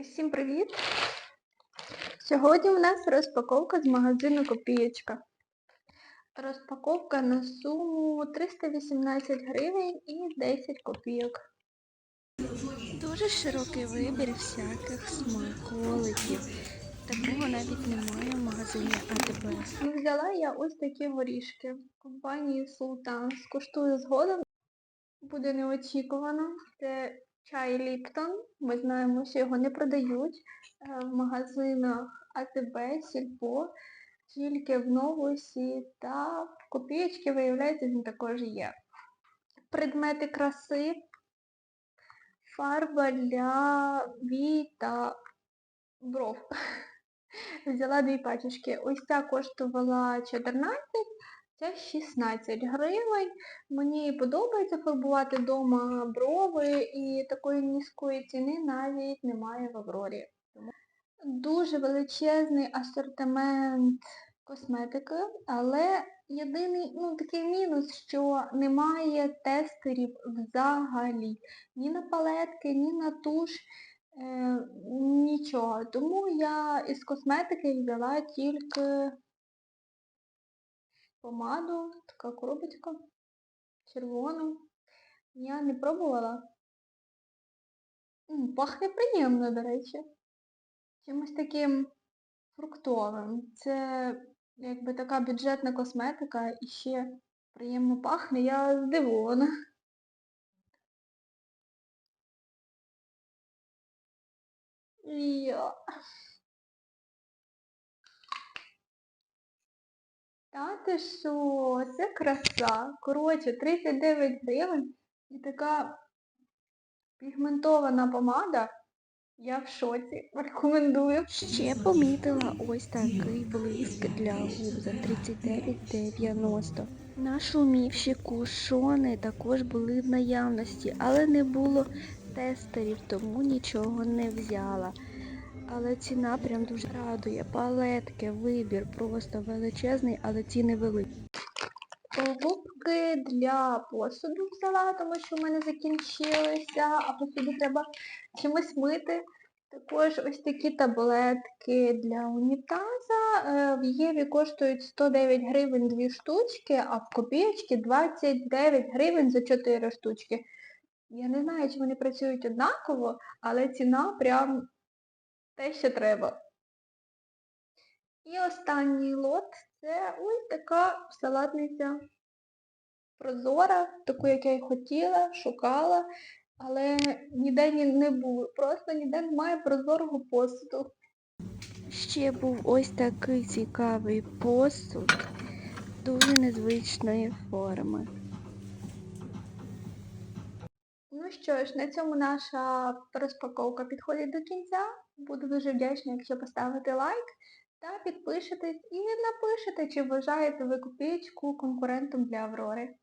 Всім привіт! Сьогодні у нас розпаковка з магазину Копієчка. Розпаковка на суму 318 гривень і 10 копійок. Дуже широкий вибір всяких смаколиків. Такого навіть немає в магазині АТБ. Ну, Взяла я ось такі горішки компанії Султан. Скуштую згодом. Буде неочікувано. Це чай Ліптон. Ми знаємо, що його не продають е, в магазинах АТБ, Сільпо, тільки в Новусі та в копієчки, виявляється, він також є. Предмети краси, фарба для вій та бров. Взяла дві пачечки. Ось ця коштувала 14, ця 16 гривень. Мені подобається фарбувати вдома брови і такої низької ціни навіть немає в Аврорі. Дуже величезний асортимент косметики, але єдиний ну, такий мінус, що немає тестерів взагалі. Ні на палетки, ні на туш, е, нічого. Тому я із косметики взяла тільки помаду, така коробочка, червону. Я не пробувала. Пахне приємно, до речі. Чимось таким фруктовим. Це якби така бюджетна косметика і ще приємно пахне. Я здивована. Я. Та ти що, це краса. Коротше, 39 гривень і така пігментована помада. Я в шоці. Рекомендую. Ще помітила ось такий блиск для губ за 39,90. Нашумівші кушони також були в наявності, але не було тестерів, тому нічого не взяла. Але ціна прям дуже радує. Палетки, вибір просто величезний, але ціни великі. Губки для посуду взяла, тому що в мене закінчилися, а посуду треба чимось мити. Також ось такі таблетки для унітаза. Е, В Єві коштують 109 гривень 2 штучки, а в копієчки 29 гривень за 4 штучки. Я не знаю, чи вони працюють однаково, але ціна прям те, що треба. І останній лот це ось така салатниця прозора, таку, як я й хотіла, шукала, але ніде не було. Просто ніде немає прозорого посуду. Ще був ось такий цікавий посуд дуже незвичної форми. Ну що ж, на цьому наша розпаковка підходить до кінця. Буду дуже вдячна, якщо поставите лайк та підпишетесь і напишете, чи вважаєте ви копієчку конкурентом для Аврори.